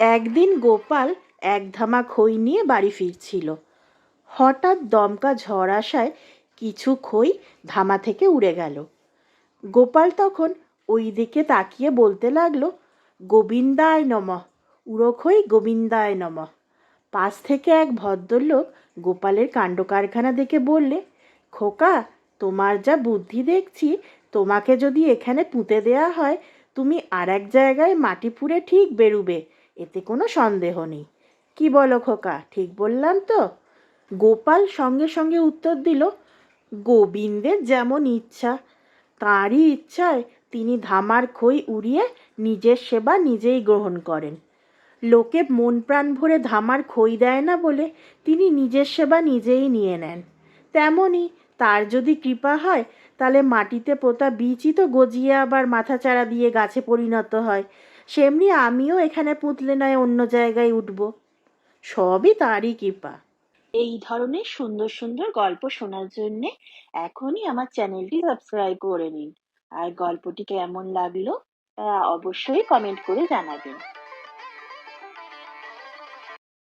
একদিন গোপাল এক ধামা খই নিয়ে বাড়ি ফিরছিল। হঠাৎ দমকা ঝড় আসায় কিছু খই ধামা থেকে উড়ে গেল। গোপাল তখন ওই দিকে তাকিয়ে বলতে লাগল, গোবিন্দায় নমঃ, উড়ো খই গোবিন্দায় নমঃ। পাশ থেকে এক ভদ্রলোক গোপালের কাণ্ড কারখানা দেখে বললে, খোকা, তোমার যা বুদ্ধি দেখছি, তোমাকে যদি এখানে পুঁতে দেয়া হয়, তুমি আর এক জায়গায় মাটি পুড়ে ঠিক বেরুবে। এতে কোনো সন্দেহ নেই। কি বলো খোকা, ঠিক বললাম তো? গোপাল সঙ্গে সঙ্গে উত্তর দিল, গোবিন্দের যেমন ইচ্ছা, তাঁরই ইচ্ছায় তিনি ধামার খই উড়িয়ে নিজের সেবা নিজেই গ্রহণ করেন। লোকে মন প্রাণ ভরে ধামার খই দেয় না বলে তিনি নিজের সেবা নিজেই নিয়ে নেন। তেমনই তার যদি কৃপা হয়, তাহলে মাটিতে পোতা বীজই তো গজিয়ে আবার মাথাচাড়া দিয়ে গাছে পরিণত হয়। সেমনি আমিও এখানে পুঁতলে নয়, অন্য জায়গায় উঠব। সবই তারই কৃপা। এই ধরনের সুন্দর সুন্দর গল্প শোনার জন্যে এখনই আমার চ্যানেলটি সাবস্ক্রাইব করে নিন। আর গল্পটি কেমন লাগল, তা অবশ্যই কমেন্ট করে জানাবেন।